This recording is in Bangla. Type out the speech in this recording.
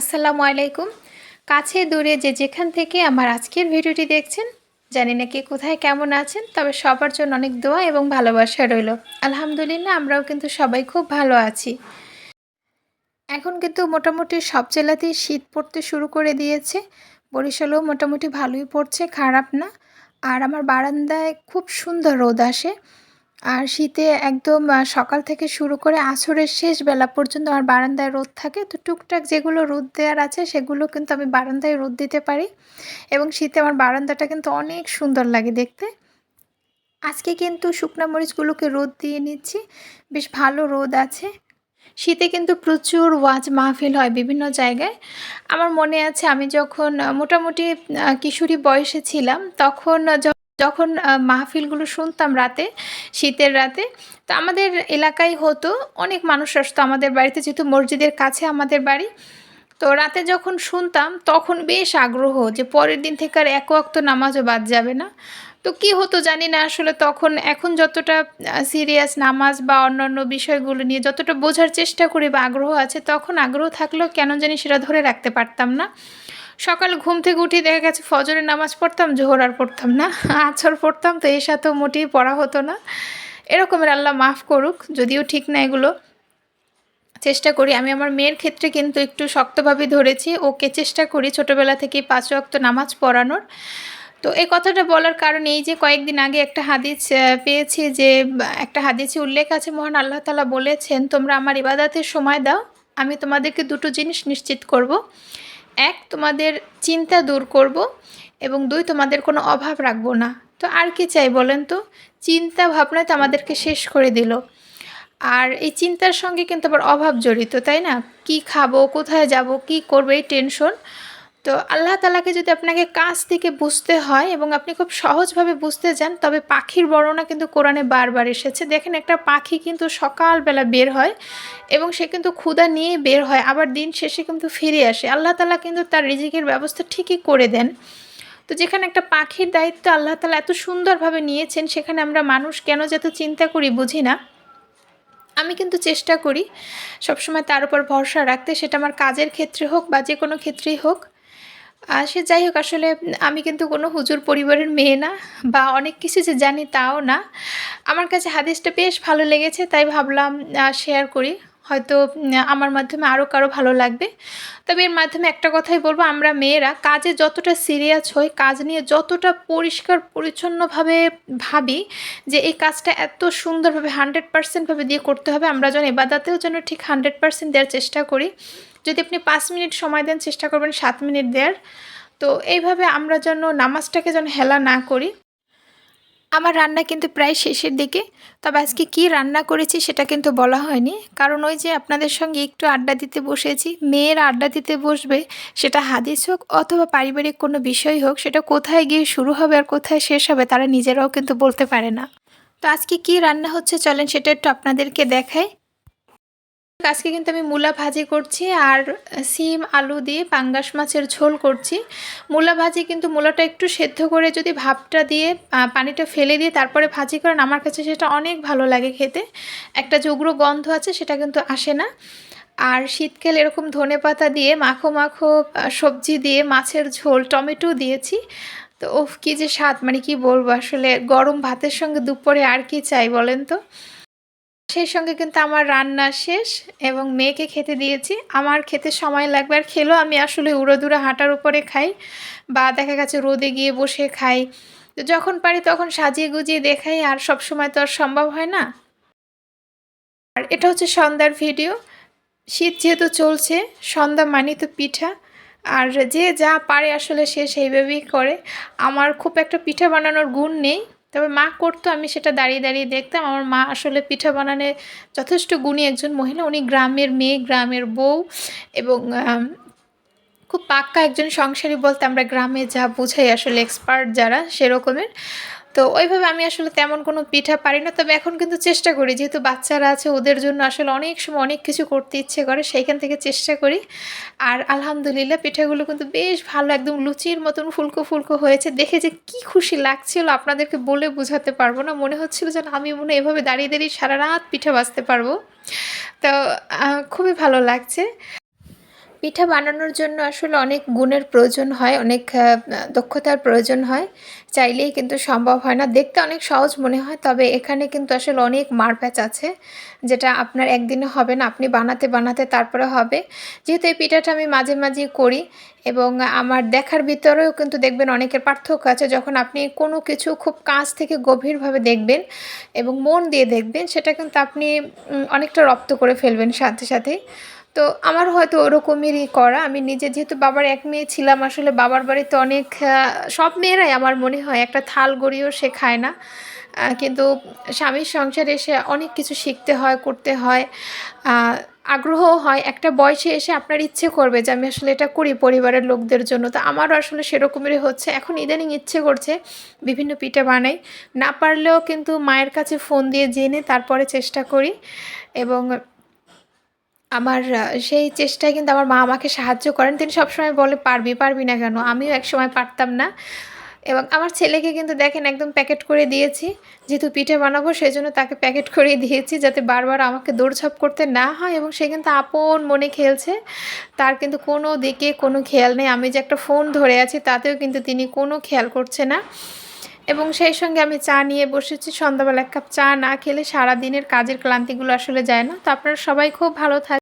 আসসালামু আলাইকুম। কাছে দূরে যে যেখান থেকে আমার আজকের ভিডিওটি দেখছেন, জানি না কে কোথায় কেমন আছেন, তবে সবার জন্য অনেক দোয়া এবং ভালোবাসা রইল। আলহামদুলিল্লাহ, আমরাও কিন্তু সবাই খুব ভালো আছি। এখন কিন্তু মোটামুটি সব জেলাতেই শীত পড়তে শুরু করে দিয়েছে। বরিশালেও মোটামুটি ভালোই পড়ছে, খারাপ না। আর আমার বারান্দায় খুব সুন্দর রোদ আসে। আর শীতে একদম সকাল থেকে শুরু করে আসরের শেষ বেলা পর্যন্ত আমার বারান্দায় রোদ থাকে। তো টুকটাক যেগুলো রোদ দেওয়ার আছে, সেগুলো কিন্তু আমি বারান্দায় রোদ দিতে পারি এবং শীতে আমার বারান্দাটা কিন্তু অনেক সুন্দর লাগে দেখতে। আজকে কিন্তু শুকনা মরিচগুলোকে রোদ দিয়ে নিচ্ছি। বেশ ভালো রোদ আছে। শীতে কিন্তু প্রচুর ওয়াজ মাহফিল হয় বিভিন্ন জায়গায়। আমার মনে আছে আমি যখন মোটামুটি কিশোরী বয়সে ছিলাম, তখন যখন মাহফিলগুলো শুনতাম রাতে, শীতের রাতে, তো আমাদের এলাকায় হতো, অনেক মানুষ আসতো আমাদের বাড়িতে, যেহেতু মসজিদের কাছে আমাদের বাড়ি, তো রাতে যখন শুনতাম, তখন বেশ আগ্রহ যে পরের দিন থেকে আর এক অক্ত নামাজও বাদ যাবে না। তো কি হতো জানি না, আসলে তখন এখন যতটা সিরিয়াস নামাজ বা অন্যান্য বিষয়গুলো নিয়ে যতটা বোঝার চেষ্টা করি বা আগ্রহ আছে, তখন আগ্রহ থাকলেও কেন জানি সেটা ধরে রাখতে পারতাম না। সকাল ঘুম থেকে উঠে দেখা গেছে ফজরের নামাজ পড়তাম, জোহর আর পড়তাম না। আছর পড়তাম, তো এর সাথেও মোটেই পড়া হতো না। এরকমের আল্লাহ মাফ করুক, যদিও ঠিক না এগুলো। চেষ্টা করি। আমি আমার মেয়ের ক্ষেত্রে কিন্তু একটু শক্তভাবে ধরেছি। ওকে চেষ্টা করি ছোটোবেলা থেকেই পাঁচ অক্ত নামাজ পড়ানোর। তো এই কথাটা বলার কারণ এই যে কয়েকদিন আগে একটা হাদিস পেয়েছি যে, একটা হাদিসে উল্লেখ আছে, মহান আল্লাহ তালা বলেছেন, তোমরা আমার ইবাদাতের সময় দাও, আমি তোমাদেরকে দুটো জিনিস নিশ্চিত করব। এক, তোমাদের চিন্তা দূর করব এবং দুই, তোমাদের কোনো অভাব রাখব না। তো আর কি চাই বলেন তো? চিন্তা ভাবনা তো আমাদেরকে শেষ করে দিল। আর এই চিন্তার সঙ্গে কিন্তু আবার অভাব জড়িত, তাই না? কি খাব, কোথায় যাব, কি করবে, এই টেনশন তো আল্লাহ তালাকে যদি আপনাকে কাছ থেকে বুঝতে হয় এবং আপনি খুব সহজভাবে বুঝতে যান, তবে পাখির বর্ণনা কিন্তু কোরআনে বারবার এসেছে। দেখেন, একটা পাখি কিন্তু সকালবেলা বের হয় এবং সে কিন্তু ক্ষুদা নিয়ে বের হয়, আবার দিন শেষে কিন্তু ফিরে আসে। আল্লাহ তালা কিন্তু তার রিজিকের ব্যবস্থা ঠিকই করে দেন। তো যেখানে একটা পাখির দায়িত্ব আল্লাহ তালা এত সুন্দরভাবে নিয়েছেন, সেখানে আমরা মানুষ কেন যত চিন্তা করি বুঝি না। আমি কিন্তু চেষ্টা করি সবসময় তার উপর ভরসা রাখতে, সেটা আমার কাজের ক্ষেত্রে হোক বা যে কোনো ক্ষেত্রেই হোক। সে যাই হোক, আসলে আমি কিন্তু কোনো হুজুর পরিবারের মেয়ে না বা অনেক কিছু যে জানি তাও না। আমার কাছে হাদিসটা বেশ ভালো লেগেছে, তাই ভাবলাম শেয়ার করি। হয়তো আমার মাধ্যমে আরও কারও ভালো লাগবে। তবে এর মাধ্যমে একটা কথাই বলব, আমরা মেয়েরা কাজে যতটা সিরিয়াস হই, কাজ নিয়ে যতটা পরিষ্কার, পরিচ্ছন্নভাবে ভাবি যে এই কাজটা এত সুন্দরভাবে, হান্ড্রেড পার্সেন্টভাবে দিয়ে করতে হবে, আমরা যেন এবাদাতেও যেন ঠিক হান্ড্রেড পার্সেন্ট দেওয়ার চেষ্টা করি। যদি আপনি পাঁচ মিনিট সময় দেন, চেষ্টা করবেন সাত মিনিট দেওয়ার। তো এইভাবে আমরা যেন নামাজটাকে যেন হেলা না করি। আমার রান্না কিন্তু প্রায় শেষের দিকে। তবে আজকে কি রান্না করেছি সেটা কিন্তু বলা হয়নি। কারণ ওই যে আপনাদের সঙ্গে একটু আড্ডা দিতে বসেছি, মেয়ের আড্ডা দিতে বসবে, সেটা হাদিস হোক অথবা পারিবারিক কোনো বিষয় হোক, সেটা কোথায় গিয়ে শুরু হবে আর কোথায় শেষ হবে তারা নিজেরাও কিন্তু বলতে পারে না। তো আজকে কি রান্না হচ্ছে চলেন সেটা একটু আপনাদেরকে দেখাই। আজকে কিন্তু আমি মূলা ভাজি করছি আর সিম, আলু দিয়ে পাঙ্গাস মাছের ঝোল করছি। মূলা ভাজি কিন্তু মূলাটা একটু সেদ্ধ করে যদি ভাবটা দিয়ে পানিটা ফেলে দিয়ে তারপরে ভাজি করেন, আমার কাছে সেটা অনেক ভালো লাগে খেতে। একটা যে উগ্র গন্ধ আছে সেটা কিন্তু আসে না। আর শীতকাল এরকম ধনে পাতা দিয়ে, মাখো মাখো সবজি দিয়ে, মাছের ঝোল, টমেটো দিয়েছি। তো ওফ, কী যে স্বাদ মানে কি বলব, আসলে গরম ভাতের সঙ্গে দুপুরে আর কি চাই বলেন তো? সেই সঙ্গে কিন্তু আমার রান্না শেষ এবং মেয়েকে খেতে দিয়েছি। আমার খেতে সময় লাগবে আর খেলেও আমি আসলে উড়োদুরা হাঁটার উপরে খাই বা দেখা গেছে রোদে গিয়ে বসে খাই। তো যখন পারি তখন সাজিয়ে গুজিয়ে দেখাই আর সব সময় তো আর সম্ভব হয় না। আর এটা হচ্ছে সন্ধ্যার ভিডিও। শীত যেহেতু চলছে, সন্ধ্যা মানি তো পিঠা। আর যে যা পারে আসলে সে সেইভাবেই করে। আমার খুব একটা পিঠা বানানোর গুণ নেই। তবে মা করতো, আমি সেটা দাঁড়িয়ে দাঁড়িয়ে দেখতাম। আমার মা আসলে পিঠা বানানে যথেষ্ট গুণী একজন মহিলা। উনি গ্রামের মেয়ে, গ্রামের বউ এবং খুব পাক্কা একজন সংসারী বলতে আমরা গ্রামে যা বুঝাই আসলে এক্সপার্ট যারা সেরকমের। তো ওইভাবে আমি আসলে তেমন কোনো পিঠা পারি না। তবে এখন কিন্তু চেষ্টা করি, যেহেতু বাচ্চারা আছে ওদের জন্য আসলে অনেক সময় অনেক কিছু করতে ইচ্ছে করে, সেইখান থেকে চেষ্টা করি। আর আলহামদুলিল্লাহ পিঠাগুলো কিন্তু বেশ ভালো, একদম লুচির মতন ফুলকো ফুলকো হয়েছে। দেখে যে কি খুশি লাগছিল, আপনাদেরকে বলে বোঝাতে পারব না। মনে হচ্ছিল যেন আমি মনে এভাবে দাঁড়িয়ে দাঁড়িয়ে সারা রাত পিঠা বাজতে পারব। তো খুবই ভালো লাগছে। পিঠা বানানোর জন্য আসলে অনেক গুণের প্রয়োজন হয়, অনেক দক্ষতার প্রয়োজন হয়। চাইলেই কিন্তু সম্ভব হয় না। দেখতে অনেক সহজ মনে হয়, তবে এখানে কিন্তু আসলে অনেক মারপ্যাচ আছে, যেটা আপনার একদিনে হবে না। আপনি বানাতে বানাতে তারপরে হবে। যেহেতু এই পিঠাটা আমি মাঝে মাঝে করি এবং আমার দেখার ভিতরেও কিন্তু দেখবেন অনেকের পার্থক্য আছে। যখন আপনি কোনো কিছু খুব কাছ থেকে গভীরভাবে দেখবেন এবং মন দিয়ে দেখবেন, সেটা কিন্তু আপনি অনেকটা রপ্ত করে ফেলবেন সাথে, সাথেই। তো আমার হয়তো ওরকমেরই করা। আমি নিজে যেহেতু বাবার এক মেয়ে ছিলাম আসলে বাবার বাড়িতে অনেক সব মেয়েরাই আমার মনে হয় একটা থাল গড়িও শেখায় না। কিন্তু স্বামীর সংসারে এসে অনেক কিছু শিখতে হয় করতে হয়। আহ, আগ্রহও হয়। একটা বয়সে এসে আপনার ইচ্ছে করবে যে আমি আসলে এটা করি পরিবারের লোকদের জন্য। তো আমারও আসলে সেরকমেরই হচ্ছে। এখন ইদানিং ইচ্ছে করছে বিভিন্ন পিঠে বানাই। না পারলেও কিন্তু মায়ের কাছে ফোন দিয়ে জেনে তারপরে চেষ্টা করি। এবং আমার সেই চেষ্টায় কিন্তু আমার মা আমাকে সাহায্য করেন। তিনি সবসময় বলে, পারবি পারবি না কেন? আমিও একসময় পারতাম না। এবং আমার ছেলেকে কিন্তু দেখেন একদম প্যাকেট করে দিয়েছি। যেহেতু পিঠে বানাবো, সেই জন্য তাকে প্যাকেট করে দিয়েছি যাতে বারবার আমাকে দৌড়ঝাঁপ করতে না হয় এবং সে কিন্তু আপন মনে খেলছে। তার কিন্তু কোনো দিকে কোনো খেয়াল নেই। আমি যে একটা ফোন ধরে আছি, তাতেও কিন্তু তিনি কোনো খেয়াল করছে না। এবং সেই সঙ্গে আমি চা নিয়ে বসেছি। সন্ধ্যাবেলা এক কাপ চা না খেলে সারা দিনের কাজের ক্লান্তিগুলো আসলে যায় না। তো আপনারা সবাই খুব ভালো থাক